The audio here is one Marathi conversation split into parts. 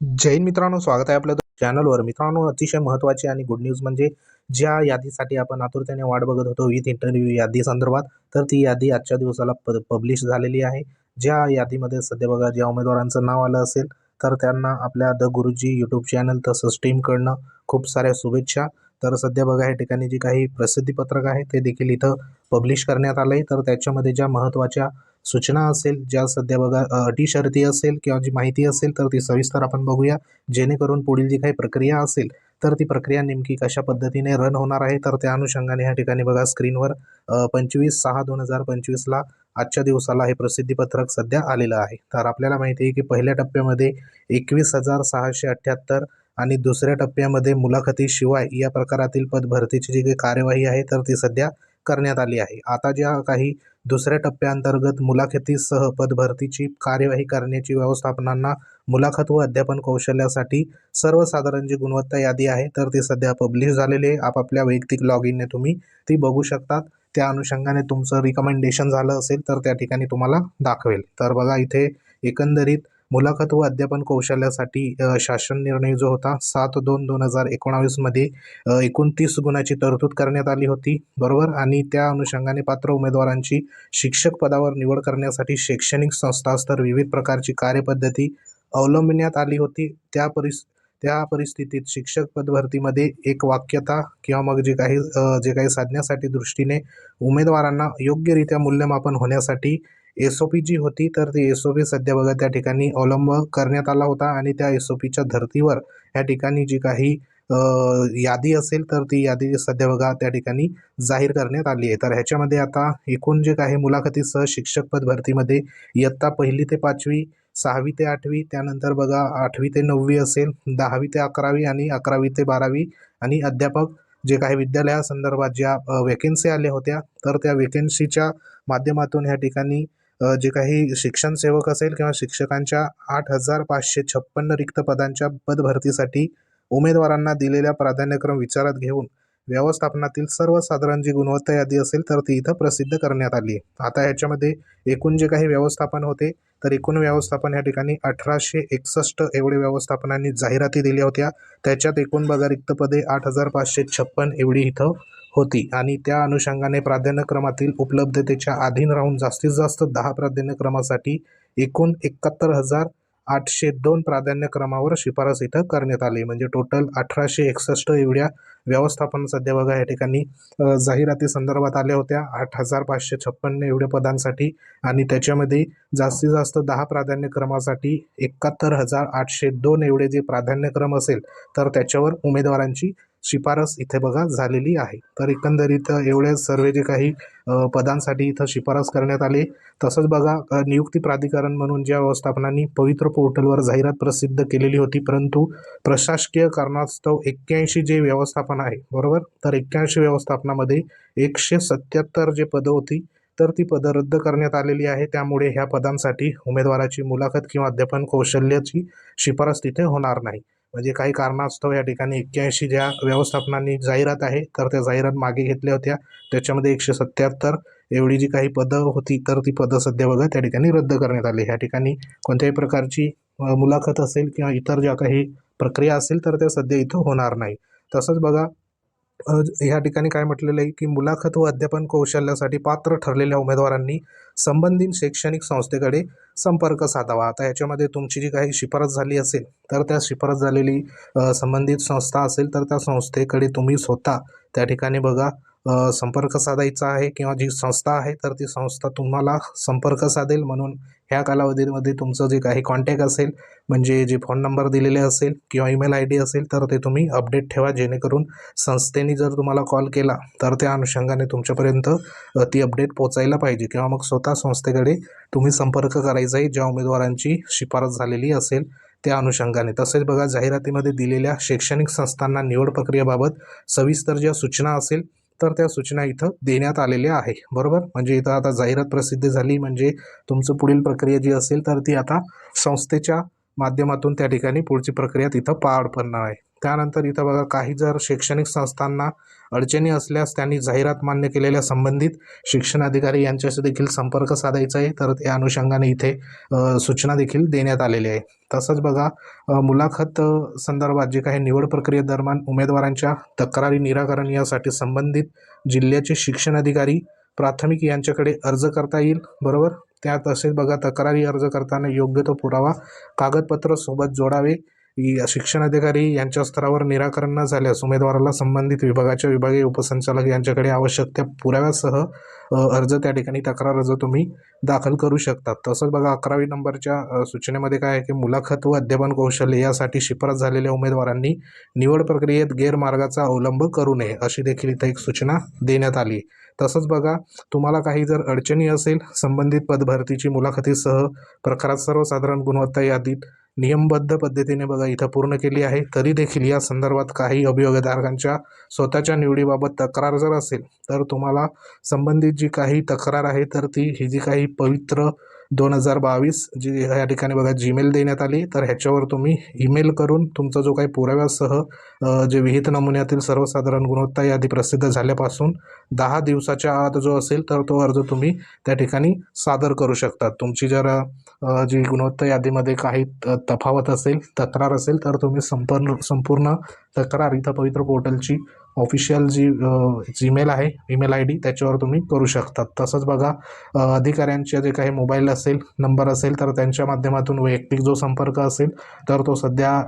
जैन मित्रांनो स्वागत आहे आपल्या चॅनलवर मित्रांनो अतिशय महत्त्वाची आणि गुड न्यूज म्हणजे ज्या यादीसाठी आपण आतुरतेने वाट बघत होतो विथ इंटरव्ह्यू यादी संदर्भात तर ती यादी आजच्या दिवसाला प पब्लिश झालेली आहे. ज्या यादीमध्ये सध्या बघा ज्या उमेदवारांचं नाव आलं असेल तर त्यांना आपल्या द गुरुजी यूट्यूब चॅनल तसंच टीमकडनं खूप साऱ्या शुभेच्छा. तर सध्या बघा या ठिकाणी जी काही प्रसिद्धीपत्रक आहे ते देखील इथं पब्लिश करण्यात आलं आहे तर त्याच्यामध्ये ज्या महत्त्वाच्या सूचना असेल ज्या सध्या बघा अटी शर्ती असेल किंवा जी माहिती असेल तर ती सविस्तर आपण बघूया. जेणेकरून पुढील जी काही प्रक्रिया असेल तर ती प्रक्रिया नेमकी कशा पद्धतीने रन होणार आहे? तर त्या अनुषंगाने ह्या ठिकाणी बघा स्क्रीनवर पंचवीस सहा दोन हजार पंचवीसला आजच्या दिवसाला हे प्रसिद्धीपत्रक सध्या आलेलं आहे. तर आपल्याला माहिती आहे की पहिल्या टप्प्यामध्ये एकवीस हजार सहाशे अठ्ठ्याहत्तर आणि दुसऱ्या टप्प्यामध्ये मुलाखतीशिवाय या प्रकारातील पदभरतीची जी काही कार्यवाही आहे तर ती सध्या करण्यात आली आहे. आता ज्या काही दुसऱ्या टप्प्याअंतर्गत मुलाखतीसह पदभरतीची कार्यवाही करण्याची व्यवस्थापनांना मुलाखत व अध्यापन कौशल्यासाठी सर्वसाधारण जी गुणवत्ता यादी आहे तर ती सध्या पब्लिश झालेली आहे. आपापल्या वैयक्तिक लॉग इनने तुम्ही ती बघू शकतात. त्या अनुषंगाने तुमचं रिकमेंडेशन झालं असेल तर त्या ठिकाणी तुम्हाला दाखवेल. तर बघा इथे एकंदरीत मुलाखत व अध्यापन कौशल्यासाठी शासन निर्णय जो होता सात दोन दोन हजार एकोणावीसमध्ये एकोणतीस गुणाची तरतूद करण्यात आली होती. बरोबर? आणि त्या अनुषंगाने पात्र उमेदवारांची शिक्षक पदावर निवड करण्यासाठी शैक्षणिक संस्थास्तर विविध प्रकारची कार्यपद्धती अवलंबण्यात आली होती. त्या परिस त्या परिस्थितीत शिक्षक पदभरतीमध्ये एक वाक्यता किंवा मग जे काही जे काही साधण्यासाठी दृष्टीने उमेदवारांना योग्यरित्या मूल्यमापन होण्यासाठी एस ओ पी जी होती तर ती एस ओ पी सध्या बघा त्या ठिकाणी अवलंब करण्यात आला होता आणि त्या एस ओ पीच्या धर्तीवर या ठिकाणी जी काही यादी असेल तर ती यादी सध्या बघा त्या ठिकाणी जाहीर करण्यात आली आहे. तर ह्याच्यामध्ये आता एकूण जे काही मुलाखतीसह शिक्षक पद भरतीमध्ये इयत्ता पहिली ते पाचवी सहावी ते आठवी त्यानंतर बघा आठवी ते नववी असेल दहावी ते अकरावी आणि अकरावी ते बारावी आणि अध्यापक जे काही विद्यालयासंदर्भात ज्या वेकेन्सी आल्या होत्या तर त्या वेकेन्सीच्या माध्यमातून ह्या ठिकाणी जे काही शिक्षण सेवक असेल किंवा शिक्षकांच्या आठ हजार पाचशे छप्पन्न रिक्त पदांच्या पदभरतीसाठी उमेदवारांना दिलेल्या प्राधान्यक्रम विचारात घेऊन व्यवस्थापनातील सर्वसाधारण जी गुणवत्ता यादी असेल तर ती इथं प्रसिद्ध करण्यात आली आहे. आता ह्याच्यामध्ये एकूण जे काही व्यवस्थापन होते तर एकूण व्यवस्थापन या ठिकाणी अठराशे एकसष्ट एवढे व्यवस्थापनांनी जाहिराती दिल्या होत्या. त्याच्यात एकूण बघा रिक्त पदे आठ हजार पाचशे छप्पन एवढी इथं होती. आणि त्या अनुषंगाने प्राधान्यक्रमातील उपलब्धतेच्या अधीन राहून जास्तीत जास्त दहा प्राधान्यक्रमासाठी एकूण एकाहत्तर हजार आठशे दोन प्राधान्यक्रमावर शिफारस इथं करण्यात आली. म्हणजे टोटल अठराशे एकसष्ट एवढ्या व्यवस्थापन सध्या बघा या ठिकाणी जाहिराती संदर्भात आल्या होत्या. आठ हजार पाचशे छप्पन्न एवढ्या पदांसाठी आणि त्याच्यामध्ये जास्तीत जास्त दहा प्राधान्यक्रमासाठी एकाहत्तर हजार आठशे दोन एवढे जे प्राधान्यक्रम असेल तर त्याच्यावर उमेदवारांची शिफारस इथे बघा झालेली आहे. तर एकंदरीत एवढे सर्व जे काही पदांसाठी इथं शिफारस करण्यात आली. तसंच बघा नियुक्ती प्राधिकरण म्हणून ज्या व्यवस्थापनांनी पवित्र पोर्टलवर जाहिरात प्रसिद्ध केलेली होती परंतु प्रशासकीय कारणास्तव एक्क्याऐंशी जे व्यवस्थापन आहे बरोबर? तर एक्क्याऐंशी व्यवस्थापनामध्ये एकशे सत्याहत्तर जे पदं होती तर ती पदं रद्द करण्यात आलेली आहे. त्यामुळे ह्या पदांसाठी उमेदवाराची मुलाखत किंवा अध्यापन कौशल्याची शिफारस तिथे होणार नाही. म्हणजे काही कारणास्तव या ठिकाणी एक्क्याऐंशी ज्या व्यवस्थापनांनी जाहिरात आहे तर त्या जाहिरात मागे घेतल्या होत्या. त्याच्यामध्ये एकशे सत्याहत्तर एवढी जी काही पदं होती तर ती पदं सध्या बघा त्या ठिकाणी रद्द करण्यात आली. ह्या ठिकाणी कोणत्याही प्रकारची मुलाखत असेल किंवा इतर ज्या काही प्रक्रिया असेल तर त्या सध्या इथं होणार नाही. तसंच बघा ह्या ठिकाणी काय म्हटलेलं आहे की मुलाखत व अध्यापन कौशल्यासाठी पात्र ठरलेल्या उमेदवारांनी संबंधित शैक्षणिक संस्थेकडे संपर्क साधावा. आता याच्यामध्ये तुमची जी काही शिफारस झाली असेल तर त्या शिफारस झालेली संबंधित संस्था असेल तर त्या संस्थेकडे तुम्ही स्वतः त्या ठिकाणी बघा संपर्क साधायचा आहे किंवा जी संस्था आहे तर ती संस्था तुम्हाला संपर्क साधेल म्हणून ह्या कालावधीमध्ये तुमचं जे काही कॉन्टॅक्ट असेल म्हणजे जे फोन नंबर दिलेले असेल किंवा ईमेल आय डी असेल तर ते तुम्ही अपडेट ठेवा जेणेकरून संस्थेने जर तुम्हाला कॉल केला तर त्या अनुषंगाने तुमच्यापर्यंत ती अपडेट पोचायला पाहिजे. किंवा मग स्वतः संस्थेकडे तुम्ही संपर्क करायचा आहे ज्या उमेदवारांची शिफारस झालेली असेल त्या अनुषंगाने. तसेच बघा जाहिरातीमध्ये दिलेल्या शैक्षणिक संस्थांना निवड प्रक्रियेबाबत सविस्तर ज्या सूचना असेल तर त्या सूचना इथं देण्यात आलेल्या आहे. बरोबर? म्हणजे इथं आता जाहिरात प्रसिद्ध झाली म्हणजे तुमचं पुढील प्रक्रिया जी असेल तर ती आता संस्थेच्या माध्यमातून त्या ठिकाणी पुढची प्रक्रिया तिथं पार पडणार आहे. त्यानंतर इथं बघा काही जर शैक्षणिक संस्थांना अडचणी असल्यास त्यांनी जाहिरात मान्य केलेल्या संबंधित शिक्षण अधिकारी यांच्याशी देखील संपर्क साधायचा आहे. तर त्या अनुषंगाने इथे सूचना देखील देण्यात आलेली आहे तसंच बघा मुलाखत संदर्भात जे काही निवड प्रक्रियेदरम्यान उमेदवारांच्या तक्रारी निराकरण यासाठी संबंधित जिल्ह्याचे शिक्षण अधिकारी प्राथमिक यांच्याकडे अर्ज करता येईल. बरोबर? त्या तसेच बघा तक्रारी अर्ज करताना योग्य तो पुरावा कागदपत्र सोबत जोडावे. शिक्षणाधिकारी शिक्षण अधिकारी यांच्या स्तरावर निराकरण न झाल्यास उमेदवाराला संबंधित विभागाच्या विभागीय उपसंचालक यांच्याकडे आवश्यक त्या पुराव्यासह अर्ज त्या ठिकाणी तक्रार अर्ज तुम्ही दाखल करू शकतात तसंच बघा अकरावी नंबरच्या सूचनेमध्ये काय आहे की मुलाखत व अध्यापन कौशल्य यासाठी शिफारस झालेल्या उमेदवारांनी निवड प्रक्रियेत गैरमार्गाचा अवलंब करू नये अशी देखील इथं एक सूचना देण्यात आली तसंच बघा तुम्हाला काही जर अडचणी असेल संबंधित पदभरतीची मुलाखतीसह प्रकारात सर्वसाधारण गुणवत्ता यादीत नियमबद्ध पद्धतीने बघा इथं पूर्ण केली आहे. तरी देखील या संदर्भात काही अभियोगधारकांच्या स्वतःच्या निवडीबाबत तक्रार जर असेल तर तुम्हाला संबंधित जी काही तक्रार आहे तर ती ही जी काही पवित्र दोन हजार बावीस जी या ठिकाणी बघा जीमेल देण्यात आली. तर ह्याच्यावर तुम्ही ईमेल करून तुमचा जो काही पुराव्यासह जे विहित नमुन्यातील सर्वसाधारण गुणवत्ता यादी प्रसिद्ध झाल्यापासून दहा दिवसाच्या आत जो असेल तर तो अर्ज तुम्ही त्या ठिकाणी सादर करू शकतात तुमची जर जी गुणवत्ता यादीमध्ये काही तफावत असेल तक्रार असेल तर तुम्ही संपूर्ण संपूर्ण तक्रार इथं पवित्र पोर्टलची ऑफिशियल जी जीमेल आहे ईमेल आय डी त्याच्यावर तुम्ही करू शकतात. तसंच बघा अधिकाऱ्यांचे जे काही मोबाईल असेल नंबर असेल तर त्यांच्या माध्यमातून वैयक्तिक जो संपर्क असेल तर तो सध्या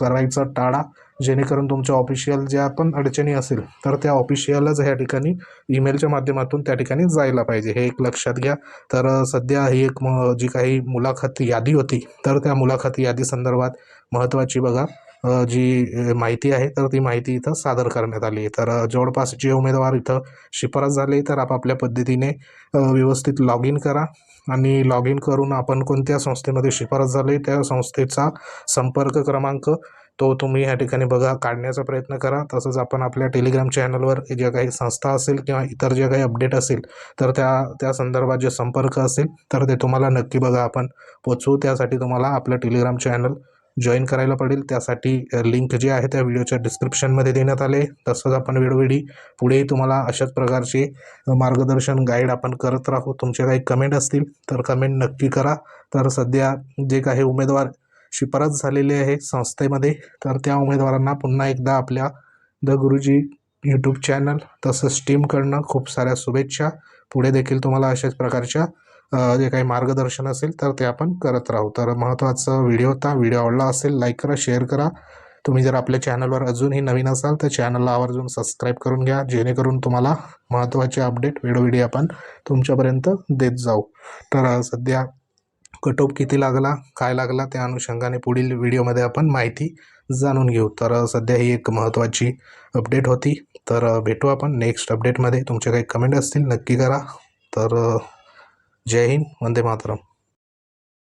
करायचा टाळा. जेणेकरून तुमच्या ऑफिशियल ज्या पण अडचणी असेल तर त्या ऑफिशियलच ह्या ठिकाणी ईमेलच्या माध्यमातून त्या ठिकाणी जायला पाहिजे. हे एक लक्षात घ्या. तर सध्या ही एक म जी काही मुलाखत यादी होती तर त्या मुलाखत यादी संदर्भात महत्त्वाची बघा. जी माहिती आहे तर ती माहिती इथं सादर करण्यात आली आहे. तर जवळपास जे उमेदवार इथं शिफारस झाले तर आपापल्या पद्धतीने व्यवस्थित लॉग इन करा आणि लॉग इन करून आपण कोणत्या संस्थेमध्ये शिफारस झाली त्या संस्थेचा संपर्क क्रमांक तो तुम्ही या ठिकाणी बघा काढण्याचा प्रयत्न करा. तसंच आपण आपल्या टेलिग्राम चॅनलवर ज्या काही संस्था असेल किंवा इतर जे काही अपडेट असेल तर त्या त्या संदर्भात जे संपर्क असेल तर ते तुम्हाला नक्की बघा. आपण पोचवू त्यासाठी तुम्हाला आपलं टेलिग्राम चॅनल जॉईन करायला पडेल. त्यासाठी लिंक जी आहे त्या व्हिडिओच्या डिस्क्रिप्शनमध्ये देण्यात आले. तसंच आपण वेळोवेळी पुढेही तुम्हाला अशाच प्रकारचे मार्गदर्शन गाईड आपण करत राहू. तुमचे काही कमेंट असतील तर कमेंट नक्की करा. तर सध्या जे काही उमेदवार शिफारस झालेले आहे संस्थेमध्ये तर त्या उमेदवारांना पुन्हा एकदा आपल्या द गुरुजी यूट्यूब चॅनल तसंच टीमकडनं खूप साऱ्या शुभेच्छा. पुढे देखील तुम्हाला अशाच प्रकारच्या जे काही मार्गदर्शन असेल तर ते आपण करत राहू. तर महत्त्वाचा व्हिडिओ होता व्हिडिओ आवडला असेल लाईक करा शेअर करा. तुम्ही जर आपल्या चॅनलवर अजूनही नवीन असाल तर चॅनलला आवर्जून सबस्क्राईब करून घ्या जेणेकरून तुम्हाला महत्त्वाचे अपडेट वेळोवेळी आपण तुमच्यापर्यंत देत जाऊ. तर सध्या कटोप किती लागला काय लागला त्या अनुषंगाने पुढील व्हिडिओमध्ये आपण माहिती जाणून घेऊ. तर सध्या ही एक महत्त्वाची अपडेट होती. तर भेटू आपण नेक्स्ट अपडेटमध्ये. तुमचे काही कमेंट असतील नक्की करा. तर జై హింద్ వందే మాతరం.